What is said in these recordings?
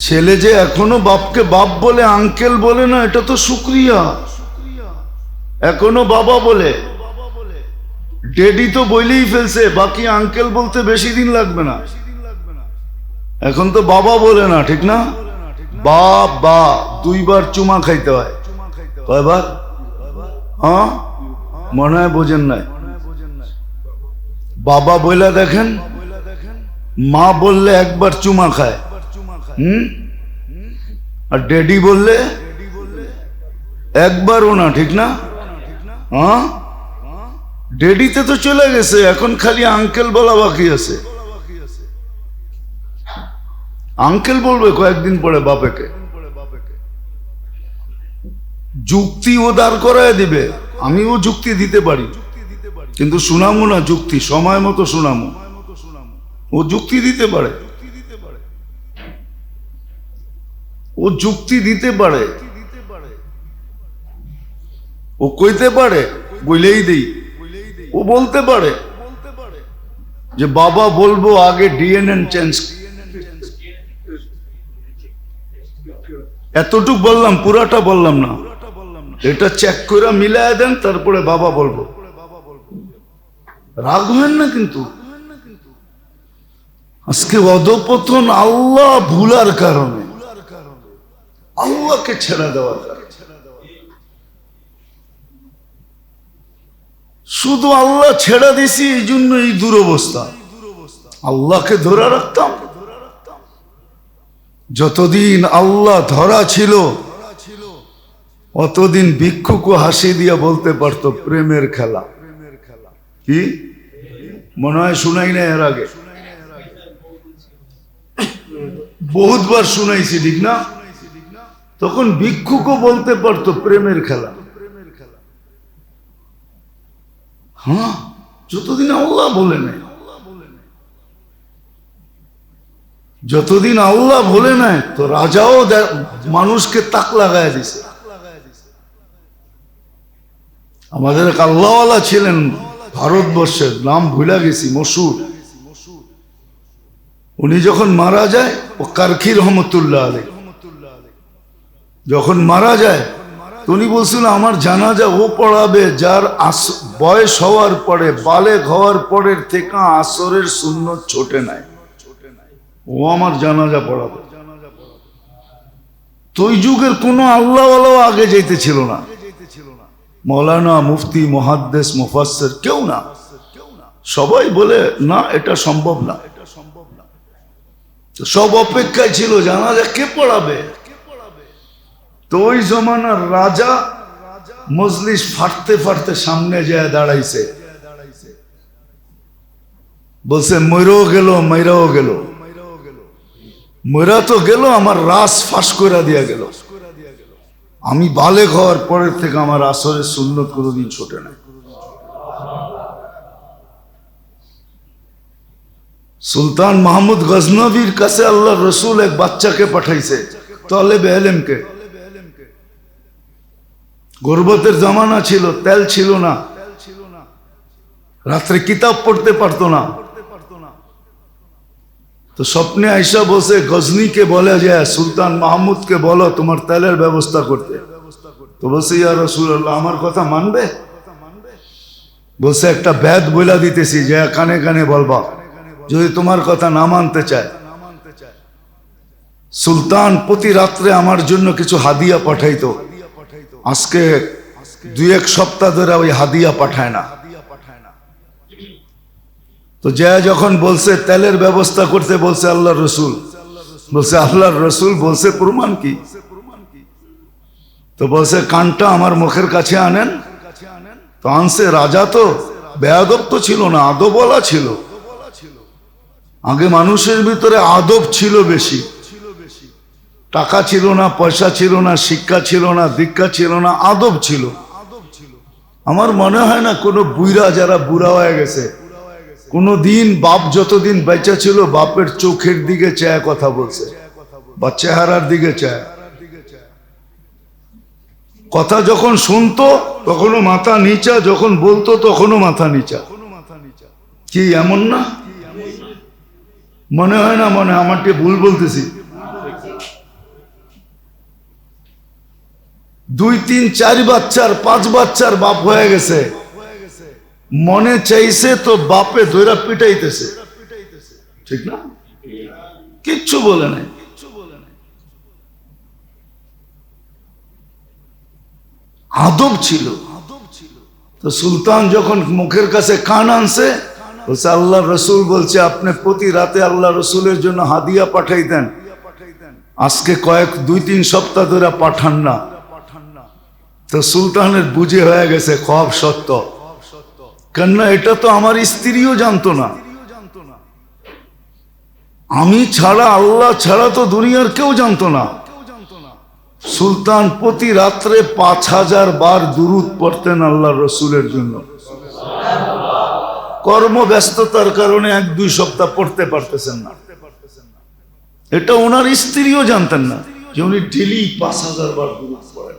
ছেলে যে এখনও বাপকে বাপ বলে, আঙ্কেল বলে না, এটা তো শুক্রিয়া। এখনও বাবা বলে। ডেডি তো বইলেই ফেলছে, বাকি আঙ্কেল বলতে বেশি দিন লাগবে না। এখন তো বাবা বলে না, ঠিক না? বা বা দুইবার চুমা খাইতে হয়। কয়বার? হ্যাঁ? মনে হয় বোঝেন নাই। বাবা বইলা দেখেন, মা বললে একবার চুমা খায়। আর ড্যাডি বললে? একবারও না, ঠিক না? হ্যাঁ? ডেডিতে তো চলে গেছে, এখন খালি আঙ্কেল বলা বাকি আছে। আঙ্কেল বলবে কয়েকদিন পরে বাপেকে। যুক্তি ও দাঁড় করায় দিবে, আমিও যুক্তি দিতে পারি। কিন্তু শুনামো না যুক্তি, সময় মতো শুনামো ও যুক্তি দিতে পারে। ও যুক্তি দিতে পারে। ও কইতে পারে, বইলেই দেই। ও বলতে পারে যে, বাবা বলব আগে ডিএনএন চেঞ্জ এতটুক বললাম, পুরাটা বললাম না। এটা চেক করে মিলায় দেন, তারপরে বাবা বলব। রাগ হবেন না কিন্তু। আজকে অধপতন আল্লাহ ভুলার কারণে। আল্লাহকে ছেড়ে দেওয়ার কারণে শুধু আল্লাহ ছেড়ে দিছি, এই জন্য এই দুরবস্থা। আল্লাহকে ধরে রাখতাম। যতদিন আল্লাহ ধরা ছিল, অতদিন ভিক্ষুকও হাসি দিয়া বলতে পারতো, প্রেমের খেলা। কি? মনে হয় শুনাই না এর আগে। বহুতবার শুনাইছি, ঠিক না? তখন ভিক্ষুকও বলতে পারতো, প্রেমের খেলা। হ্যাঁ? যতদিন আল্লাহ বলে নাই, যতদিন আল্লাহ বলে নাই, তো রাজাও মানুষকে তাক লাগায় দিছে। আমাদের এক আল্লাহওয়ালা ছিলেন ভারতবর্ষের, নাম ভুলা গেছি, মসুর। উনি যখন মারা যায়, ও কারখি রহমতুল্লাহ আলী যখন মারা যায় উনি বলছিল, আমার জানাজা ও পড়াবে, যার আস- বয়স হওয়ার পরে বালেক হওয়ার পরের থেকে আসরের শূন্য ছোটে নাই। ও আমার জানাজা পড়াবে। তো যুগের কোনো আল্লাহওয়ালাও আগে যেতে ছিল না। মৌলানা মুফতি মহাদ্দেশ মুফাসের কেউ না। সবাই বলে, না, এটা সম্ভব না। এটা সম্ভব না সব অপেক্ষায় ছিল, জানাজা কে পড়াবে? তো ওই জমানার রাজা মজলিস ফাটতে ফাটতে সামনে যায় দাঁড়াইছে। বলছে ময়রাও গেল ময়রাও গেল। ময়রা তো গেল, আমার রাস ফাঁস করে দিয়া গেল। আমি বালে হওয়ার পরের থেকে আমার আসরের সুন্নত কোনোদিন ছোটে নাই সুলতান মাহমুদ গজনবীর কাছে আল্লাহ রসুল এক বাচ্চাকে পাঠাইছে, তলেবে এলেমকে। গর্বতের জামানা ছিল, তেল ছিল না। রাত্রে কিতাব পড়তে পারতো না। তো স্বপ্নে আইসা বসে গজনীকে বলে যায় সুলতান মাহমুদকে বলো তোমার তেলের ব্যবস্থা করতে। তো বলছে, ইয়া রসুল্লাহ আমার কথা মানবে? বলছে, একটা ব্যাদ বইলা দিতেছি, যে কানে কানে বলবা, যদি তোমার কথা না মানতে চায়। সুলতান প্রতি রাত্রে আমার জন্য কিছু হাদিয়া পাঠাইতো। আজকে দুই এক সপ্তাহ ধরে ওই হাদিয়া পাঠায় না। তো যে যখন বলছে তেলের ব্যবস্থা করতে বলছে আল্লাহ রসুল, বলছে আল্লাহর রসুল বলছে প্রমাণ কি? তো বলছে, কানটা আমার মুখের কাছে আনেন। তো আনছে, রাজা তো বেয়াদব তো ছিল না আদবওয়ালা ছিল। আগে মানুষের ভিতরে আদব ছিল বেশি। টাকা ছিল না, পয়সা ছিল না, শিক্ষা ছিল না, দীক্ষা ছিল না, আদব ছিল। আমার মনে হয় না কোনো বুইরা যারা বুড়া হয়ে গেছে। কোনো দিন বাপ যতদিন বেঁচে ছিল, বাপের চোখের দিকে চায় কথা বলছে, বা চেহারার দিকে চায়। কথা যখন শুনতো, তখনও মাথা নিচা, যখন বলতো, তখনও মাথা নিচা। কি এমন না? মনে হয় না মনে আমারটি ভুল বলতেছি। দুই, তিন, চার বাচ্চার, পাঁচ বাচ্চার বাপ হয়ে গেছে। মনে চাইছে তো বাপে ধৈরা পিটাইতেছে। ঠিক না? কিচ্ছু বলে নাই। আদব ছিল। তো সুলতান যখন মুখের কাছে কান আনছে, বলছে আল্লাহ রসুল বলছে, আপনি প্রতি রাতে আল্লাহ রসুলের জন্য হাদিয়া পাঠাইতেন আজকে কয়েক, দুই, তিন সপ্তাহ ধরে পাঠান না। তো সুলতানের বুঝে হয়ে গেছে খব সত্য। কেননা এটা তো আমার স্ত্রীও জানতো না। আমি ছাড়া, আল্লাহ ছাড়া তো দুনিয়ার কেউ জানতো না। সুলতান প্রতি রাত্রে পাঁচ হাজার বার দুরুদ পড়তেন আল্লাহ রসুলের জন্য। কর্মব্যস্ততার কারণে এক, দুই সপ্তাহ পড়তে পারতেছেন না। এটা ওনার স্ত্রীও জানতেন না যে উনি ডেলি পাঁচ হাজার বার দুরুদ পড়েন।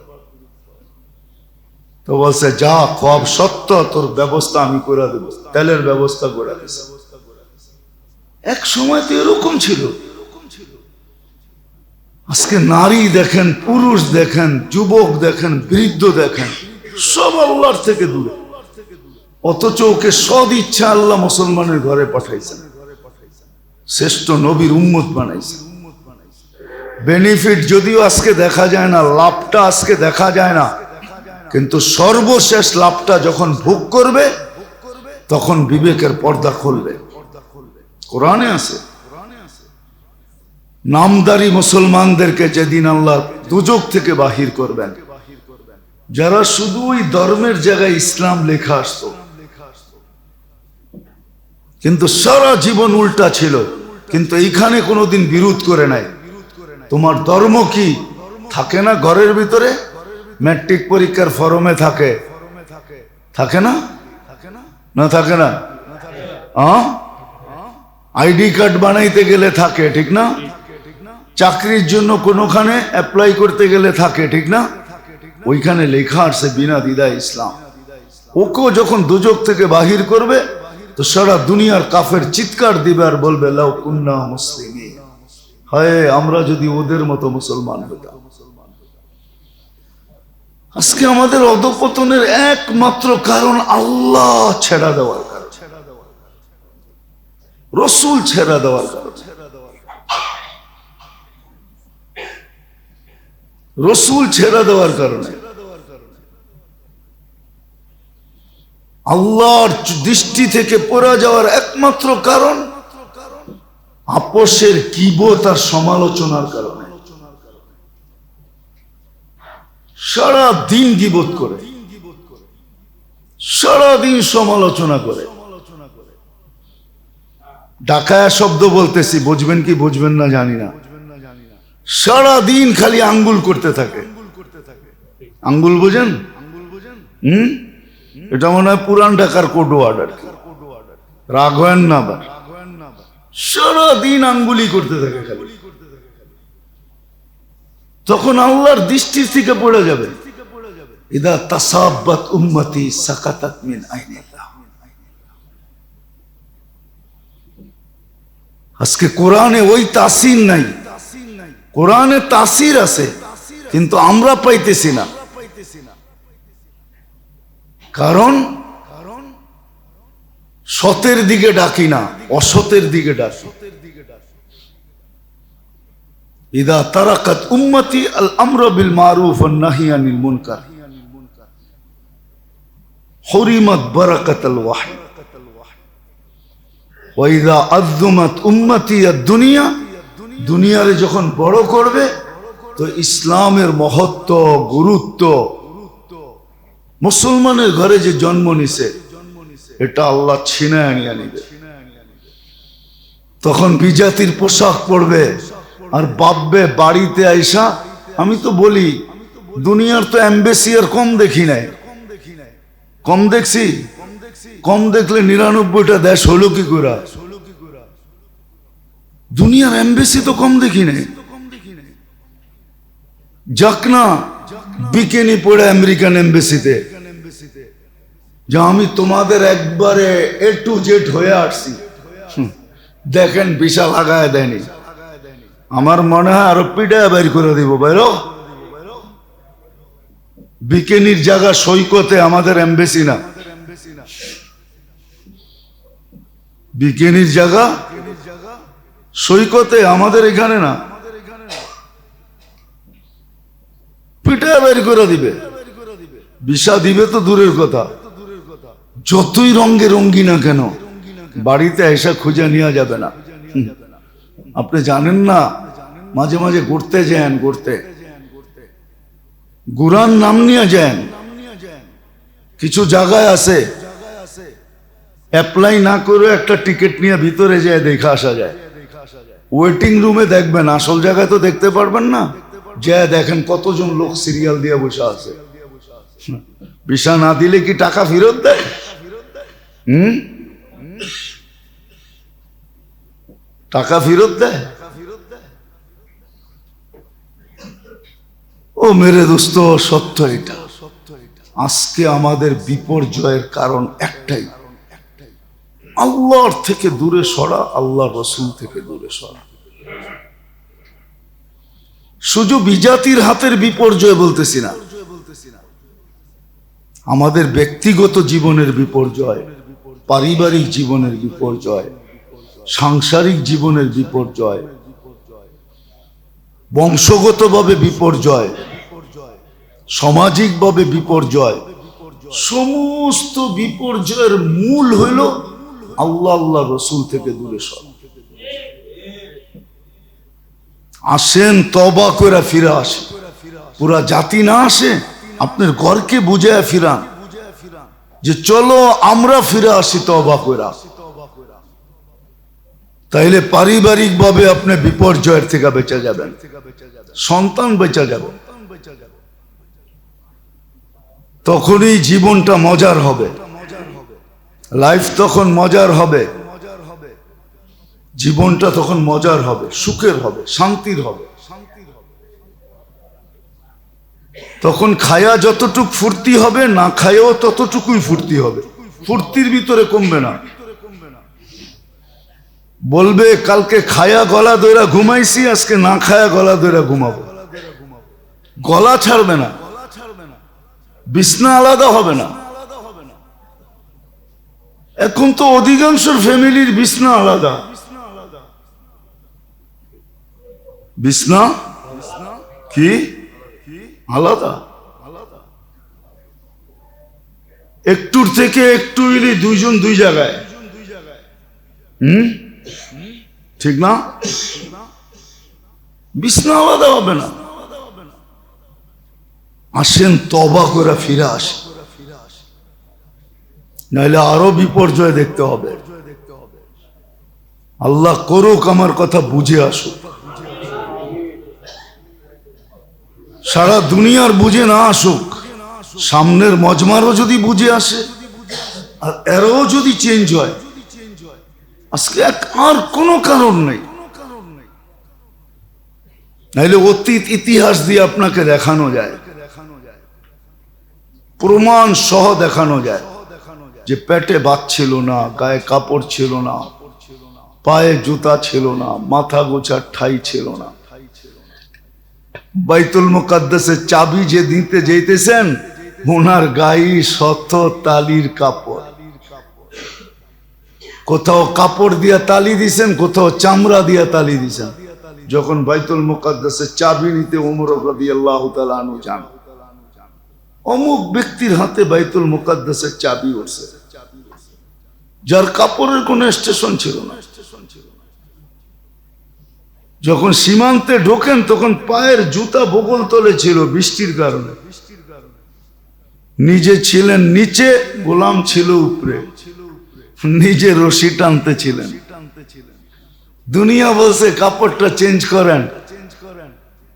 তো বলছে, যা কব সত্য, তোর ব্যবস্থা আমি করে দেব। তেলের ব্যবস্থা করে দিছে। এক সময় তো এরকম ছিল। আজকে নারী দেখেন, পুরুষ দেখেন, যুবক দেখেন, বৃদ্ধ দেখেন, সব আল্লাহর থেকে দূরে। অথচ ওকে সদ ইচ্ছা আল্লাহ মুসলমানের ঘরে পাঠাইছেন। শ্রেষ্ঠ নবীর উম্মত বানাইছেন। বেনিফিট যদিও আজকে দেখা যায় না, লাভটা আজকে দেখা যায় না কিন্তু সর্বশেষ লাভটা যখন ভোগ করবে, তখন বিবেকের পর্দা খুলবে। কোরআনে আছে। নামদারি মুসলমানদেরকে যেদিন আল্লাহ দুজক থেকে বাহির করবেন, যারা শুধু ওই ধর্মের জায়গায় ইসলাম লেখা আসতো, কিন্তু সারা জীবন উল্টা ছিল, কিন্তু এইখানে কোনোদিন বিরোধ করে নাই। তোমার ধর্ম কি থাকে না ঘরের ভিতরে? ম্যাট্রিক পরীক্ষার ফরমে থাকে। থাকে না? না থাকে না? আইডি কার্ড বানাইতে গেলে থাকে, ঠিক না? চাকরির জন্য কোনোখানে অ্যাপ্লাই করতে গেলে থাকে, ঠিক না? ওইখানে লেখা আসছে বিনা দিদা ইসলাম। ওকেও যখন দুজক থেকে বাহির করবে, তো সারা দুনিয়ার কাফের চিৎকার দিবে আর বলবে, লাউ কুন্না মুসলিম। হয়, আমরা যদি ওদের মতো মুসলমান হতাম। আজকে আমাদের অধপতনের একমাত্র কারণ আল্লাহ ছেড়া দেওয়ার কারণ। রসুল ছেড়া দেওয়ার রসুল ছেড়া দেওয়ার কারণে। আল্লাহর দৃষ্টি থেকে পড়া যাওয়ার একমাত্র কারণ আপোষের কিবত আর সমালোচনার কারণে। সারা দিন গিবত করে। সারা দিন সমালোচনা করে। ডাকায়া শব্দ বলতেছি, বুঝবেন কি, বুঝবেন না জানি না। সারা দিন খালি আঙ্গুল করতে থাকে। আঙ্গুল বোঝেন? হুম? এটা মনে হয় পুরান ঢাকার কোড অর্ডার রাগ হয় না সারা দিন আঙ্গুলি করতে থাকে খালি। তখন আল্লাহর দৃষ্টির থেকে পড়ে যাবে। ইদা তাসাব্বাত উম্মতি সাকাতাত মিন আইনিল্লাহ। আজকে কোরআনে ওই তাসির নাই। কোরআনে তাসির আছে, কিন্তু আমরা পাইতেছি না। কারণ সতের দিকে ডাকি না, অসতের দিকে ডাকি। ইদা তারাকাত উম্মতি আল আমর বিল মারুফ মুনকার। হরিমত আল ওয়াহী। ওয়াইদা উম্মতি দুনিয়া, দুনিয়ারে যখন বড় করবে, তো ইসলামের মহত্ব, গুরুত্ব, মুসলমানের ঘরে যে জন্ম নিছে, এটা আল্লাহ ছিনায় আনিয়া নিবে। তখন বিজাতির পোশাক পরবে আর বাপবে বাড়িতে আইসা, আমি তো বলি, দুনিয়ার তো অ্যাম্বেসি আর কম দেখি নাই। কম দেখছি? কম দেখলে নিরানব্বইটা দেশ হলো কি করে? দুনিয়ার এম্বাসি তো কম দেখি নাই। যাক না, বিকেনি পড়ে আমেরিকান এম্বাসিতে যা আমি তোমাদের একবারে এ টু জেড হয়ে আসছি। দেখেন বিশাল আগায় দেয়নি। আমার মনে হয় আরও পিঠা বের করে দিব, বাইরো। বিকেনির জায়গা সৈকতে আমাদের এমবেসি না। বিকেনির জায়গা সৈকতে আমাদের এখানে না। পিঠা বের করে দিবে। বিষা দিবে তো দূরের কথা। যতই রঙ্গে রঙ্গি না কেন, বাড়িতে এসে খুঁজে নেওয়া যাবে না। আপনি জানেন না? মাঝে মাঝে ঘুরতে যান, ঘুরতে। গুরান নাম নিয়ে যান। কিছু জায়গায় আছে। অ্যাপ্লাই না করে একটা টিকিট নিয়ে ভিতরে যায় দেখে আসা যায়। ওয়েটিং রুমে দেখবেন, আসল জায়গায় তো দেখতে পারবেন না। যা দেখেন কতজন লোক সিরিয়াল দিয়ে বসে আছে। ভিসা না দিলে কি টাকা ফেরত দেয়? হুম? টাকা ফেরত দেয়? ও মেরে দোস্ত, সত্য এটা। আজকে আমাদের বিপর্যয়ের কারণ একটাই। আল্লাহর থেকে দূরে সরা আল্লাহ রসুল থেকে দূরে সরা। শুধু বিজাতির হাতের বিপর্যয় বলতেছি না। আমাদের ব্যক্তিগত জীবনের বিপর্যয়, পারিবারিক জীবনের বিপর্যয় সাংসারিক জীবনের বিপর্যয়, বংশগতভাবে বিপর্যয়, সামাজিকভাবে বিপর্যয়, সমস্ত বিপর্যয়ের মূল হইল আল্লাহ আল্লাহ রসুল থেকে দূরে সর। আসেন তবা করে ফিরে আসে পুরা জাতি না আসে, আপনার ঘরকে বুঝে ফিরান। যে চলো আমরা ফিরে আসি তবা করে তাইলে পারিবারিক ভাবে আপনি বিপর্যয়ের থেকে বেঁচে যাবেন। সন্তান বেঁচে যাবে। তখনই জীবনটা মজার হবে। লাইফ তখন মজার হবে। জীবনটা তখন মজার হবে, সুখের হবে, শান্তির হবে। তখন খায়া যতটুক ফুর্তি হবে, না খায়াও ততটুকুই ফুর্তি হবে। ফুর্তির ভিতরে কমবে না। বলবে, কালকে খায়া গলা দইরা ঘুমাইছি, আজকে না খায়া গলা দইরা ঘুমাবো। গলা ছাড়বে না। বিছনা আলাদা হবে না। এখন তো অধিকাংশ ফ্যামিলির বিছনা আলাদা। বিছনা? কি? আলাদা। একটুর থেকে একটু ইলি দুইজন দুই জায়গায়। হুম? ঠিক না? বিছনা আলাদা হবে না। আসেন তবা করে ফিরে আসে। নাহলে আরও বিপর্যয় দেখতে হবে। আল্লাহ করুক আমার কথা বুঝে আসুক। সারা দুনিয়ার বুঝে না আসুক, সামনের মজমারও যদি বুঝে আসে, আর এরও যদি চেঞ্জ হয় আজকে আর কোনো কারণ নেই। নাইলে অতীত ইতিহাস দিয়ে আপনাকে দেখানো যায়। প্রমাণ সহ দেখানো যায়। যে পেটে বাত ছিল না, গায়ে কাপড় ছিল না, পায়ে জুতা ছিল না, মাথা গোছার ঠাই ছিল না। বাইতুল মুকাদ্দাসের চাবি যে দিতে যেতেছেন ওনার গায়ে শত তালির কাপড়। কোথাও কাপড় দিয়া তালি দিছেন, কোথাও চামড়া দিয়া তালি দিছেন। যখন বাইতুল মুকাদ্দাসের চাবি নিতে ওমর রাদিয়াল্লাহু তাআলা আনহু যান, অমুক ব্যক্তির হাতে বাইতুল মুকাদ্দাসের চাবি উঠছে। যার কাপড়ের কোনো স্টেশন ছিল না। যখন সীমান্তে ঢোকেন, তখন পায়ের জুতা বগল তলে ছিল বৃষ্টির কারণে। নিজে ছিলেন নিচে, গোলাম ছিল উপরে। নিজে রশি টানতে ছিলেন। দুনিয়া বলছে, কাপড়টা চেঞ্জ করেন।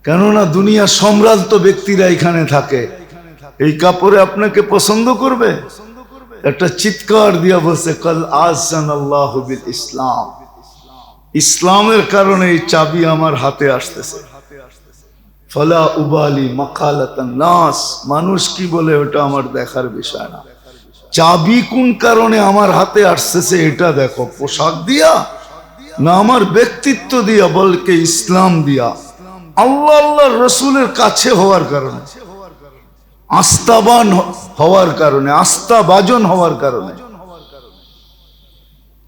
কেননা দুনিয়া সম্রান্ত ব্যক্তিরা এখানে থাকে। এই কাপড়ে আপনাকে পছন্দ করবে? একটা চিৎকার দিয়া বলছে, কল আজান আল্লাহ ইসলাম। ইসলামের কারণে এই চাবি আমার হাতে আসতেছে। ফলা উবালি মাকালাতান নাস। মানুষ কি বলে, ওটা আমার দেখার বিষয় না। চাবি কোন কারণে আমার হাতে আসতেছে এটা দেখো, পোশাক দিয়া না আমার ব্যক্তিত্ব দিয়া, বলকে ইসলাম দিয়া। আল্লাহ আল্লাহ রসুলের কাছে হওয়ার কারণে, আস্থাবান হওয়ার কারণে আস্থা বাজন হওয়ার কারণে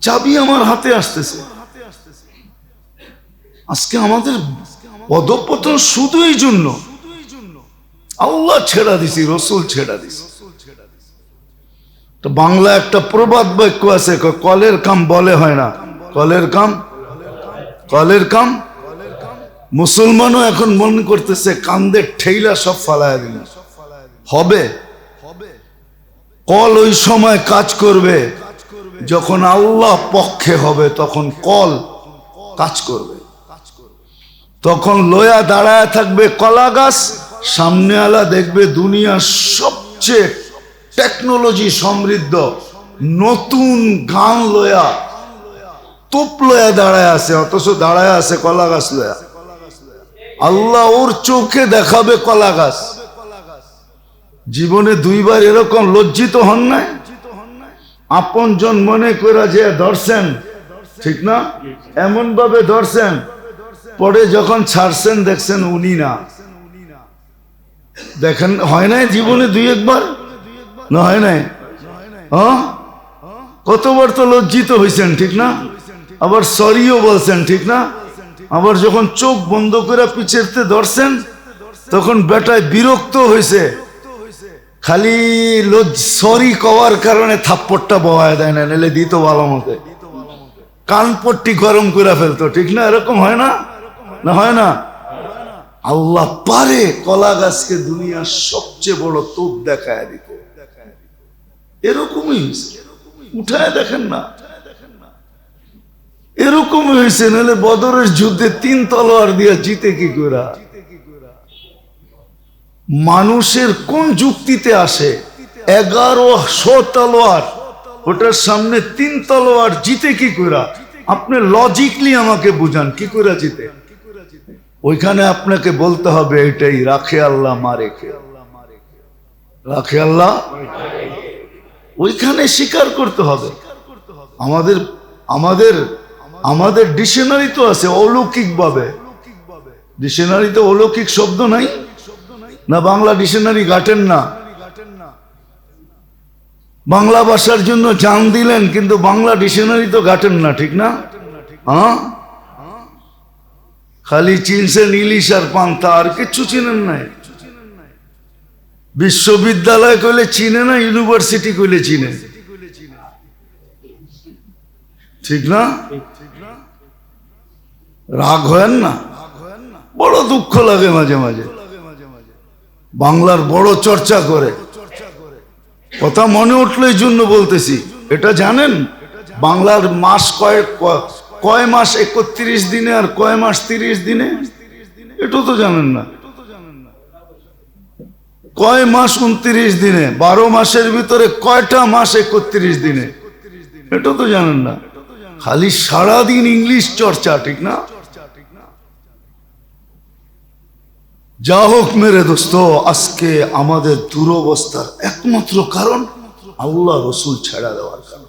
চাবি আমার হাতে আসতেছে। আজকে আমাদের পদপতন শুধু এই জন্য। আল্লাহ ছেড়া দিছি, রসুল ছেড়া দিছি। তো বাংলা একটা প্রবাদ বাক্য আছে কলের কাম বলে হয় না। কলের কাম? কলের কাম? মুসলমানও এখন মনে করতেছে, কান্দের ঠেইলা সব ফালায় দিল হবে? কল ওই সময় কাজ করবে, যখন আল্লাহ পক্ষে হবে, তখন কল কাজ করবে। তখন লোয়া দাঁড়ায় থাকবে কলা গাছ সামনে আলা দেখবে দুনিয়ার সবচেয়ে টেকনোলজি সমৃদ্ধ, নতুন গান লয়া, তোপ লয়া দাঁড়ায় আছে, অথচ দাঁড়ায় আছে কলা গাছ লয়া। আল্লাহ ওর চোখে দেখাবে কলা গাছ। জীবনে দুইবার এরকম লজ্জিত হন নাই? আপন জন মনে করে যে ধরছেন, ঠিক না? এমন ভাবে ধরছেন, পরে যখন ছাড়ছেন দেখছেন উনি না। দেখেন, হয় নাই জীবনে দুই একবার? না হয় নাই কতবার তো লজ্জিত হয়েছেন ঠিক না? আবার সরিও বলছেন, ঠিক না? আবার যখন চোখ বন্ধ করে পিছেরতে ধরছেন, তখন বেটায় বিরক্ত হয়েছে খালি সরি কওয়ার কারণে থাপ্পড়টা বহায় দেয় না, নাহলে দিত ভালো মতে। কানপট্টি গরম করে ফেলতো, ঠিক না? এরকম হয় না? না হয় না? আল্লাহ পারে কলা গাছকে দুনিয়ার সবচেয়ে বড় তোপ দেখায় দিতে। এরকমই হয়েছে। উঠায় দেখেন না। এরকমই হয়েছে, নাহলে বদরের যুদ্ধে তিন তলোয়ার দিয়ে জিতে কি করে মানুষের কোন যুক্তিতে আসে? এগারো শো তলোয়ার। ওটার সামনে তিন তলোয়ার জিতে কি করে আপনি লজিকলি আমাকে বুঝান, কি করে জিতে? ওইখানে আপনাকে বলতে হবে, এটাই, রাখে আল্লাহ মারে রাখে আল্লাহ? ওইখানে স্বীকার করতে হবে। আমাদের আমাদের আমাদের ডিকশনারি তো আছে অলৌকিক ভাবে ডিকশনারিতে অলৌকিক শব্দ নাই? না বাংলা ডিকশনারি ঘাটেন না? বাংলা ভাষার জন্য জান দিলেন, কিন্তু বাংলা ডিকশনারি তো ঘাটেন না, ঠিক না? হ্যাঁ? খালি চিনছেন ইলিশ আর পান্তা, আর কিচ্ছু চিনেন নাই? বিশ্ববিদ্যালয় কইলে চিনে না, ইউনিভার্সিটি কইলে চিনে? ঠিক না? রাগ হয় না? বড় দুঃখ লাগে মাঝে মাঝে। বাংলার বড় চর্চা করে। কথা মনে উঠল এই জন্য বলতেছি, এটা জানেন? বাংলার মাস কয়েক, কয় মাস একত্রিশ দিনে আর কয় মাস তিরিশ দিনে? এটা তো জানেন না। কয় মাস উনত্রিশ দিনে? বারো মাসের ভিতরে কয়টা মাস একত্রিশ দিনে? এটা তো জানেন না। খালি সারাদিন ইংলিশ চর্চা, ঠিক না? যা হোক মেরে দোস্ত, আজকে আমাদের দুরবস্থার একমাত্র কারণ আল্লাহ রসুল ছেড়া দেওয়ার কারণ।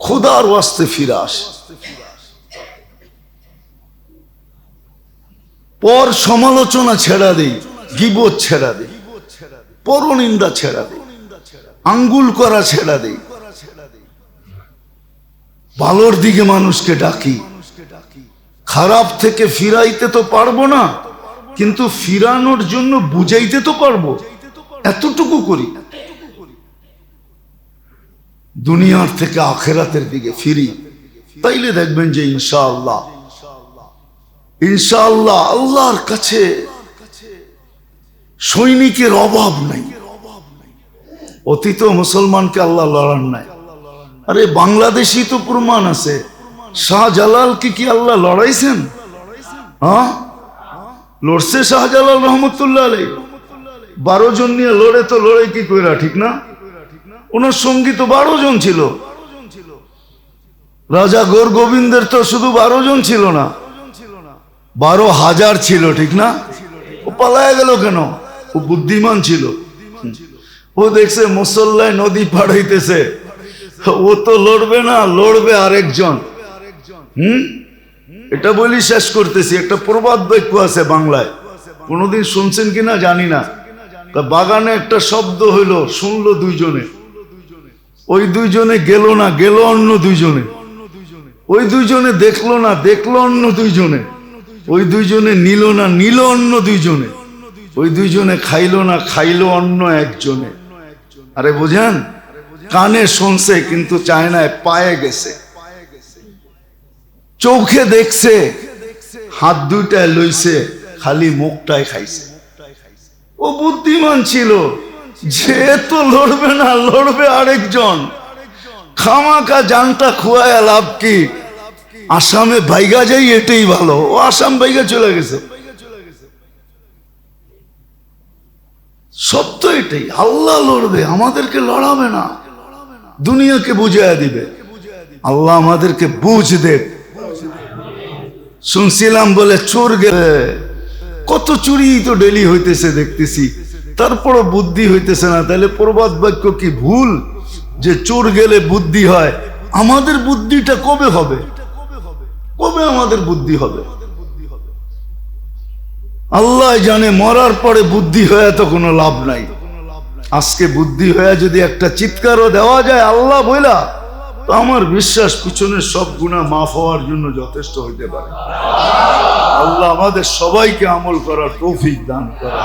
খোদার ওয়াস্তে ফিরে পর সমালোচনা ছেড়া দেই। গিবত ছেড়া দেই পরনিন্দা ছেড়া দেই আঙ্গুল করা ছেড়া দেই ভালোর দিকে মানুষকে ডাকি। খারাপ থেকে ফিরাইতে তো পারব না, কিন্তু ফিরানোর জন্য বুঝাইতে তো পারব। এতটুকু করি। দুনিয়ার থেকে আখেরাতের দিকে ফিরি। তাইলে দেখবেন যে ইনশাআল্লাহ ইনশাআল্লাহ আল্লাহর কাছে সৈনিকের অভাব নাই। অতীত মুসলমানকে আল্লাহ লড়ান নাই। আরে বাংলাদেশি তো প্রমাণ আছে। শাহজালাল কি কি আল্লাহ লড়াইছেন? হ্যাঁ? লড়ছে শাহজালাল রহমতুল্লাহ আলাই বারো জন নিয়ে লড়ে তো লড়ে কি কইরা, ঠিক না? ওনার সঙ্গী তো বারো জন ছিল। রাজা গোর গোবিন্দের তো শুধু বারো জন ছিল না। বারো হাজার ছিল, ঠিক না? ও পালায় গেল কেন? ও বুদ্ধিমান ছিল। ও দেখছে মুসল্লায় নদী পাড়াইতেছে ও তো লড়বে না, লড়বে আরেকজন। হুম? এটা বলি শেষ করতেছি, একটা প্রবাদ বাক্য আছে বাংলায়। কোনোদিন শুনছেন কিনা জানি না। তা বাগানে একটা শব্দ হইল, শুনলো দুইজনে। ওই দুইজনে গেল না, গেল অন্য দুইজনে। ওই দুইজনে দেখল না, দেখল অন্য দুইজনে। ওই দুইজনে নিল না, নিল অন্য দুইজনে। ওই দুইজনে খাইলো না, খাইলো অন্য একজনে। আরে বুঝেন? কানে শুনছে, কিন্তু চায় না, পায়ে গেছে। চোখে দেখছে, হাত দুইটায় লইছে, খালি মুখটায় খাইছে। ও বুদ্ধিমান ছিল, যে তো লড়বে না, লড়বে আরেকজন। খামাকা জানটা খুয়ায় লাভ কি? আসামে ভাইগা যাই, এটাই ভালো। ও আসাম ভাইগা চলে গেছে। সত্য এটাই, আল্লাহ লড়বে, আমাদেরকে লড়াবে না। দুনিয়াকে বুঝাইয়া দিবে। আল্লাহ আমাদেরকে বুঝ দেব শুনছিলাম বলে চোর গেলে, কত চুরি তো ডেলি হইতেছে দেখতেছি, তারপরও বুদ্ধি হইতেছে না, তাহলে প্রবাদ বাক্য কি ভুল? যে চোর গেলে বুদ্ধি হয়, আমাদের বুদ্ধিটা কবে হবে? কবে আমাদের বুদ্ধি হবে? আল্লাহ জানে, মরার পরে বুদ্ধি হয়ে তো কোনো লাভ নাই। আজকে বুদ্ধি হয়ে যদি একটা চিৎকারও দেওয়া যায়, আল্লাহ বইলা, তো আমার বিশ্বাস পিছনের সব গুণা মাফ হওয়ার জন্য যথেষ্ট হইতে পারে। আল্লাহ আমাদের সবাইকে আমল করার তৌফিক দান করা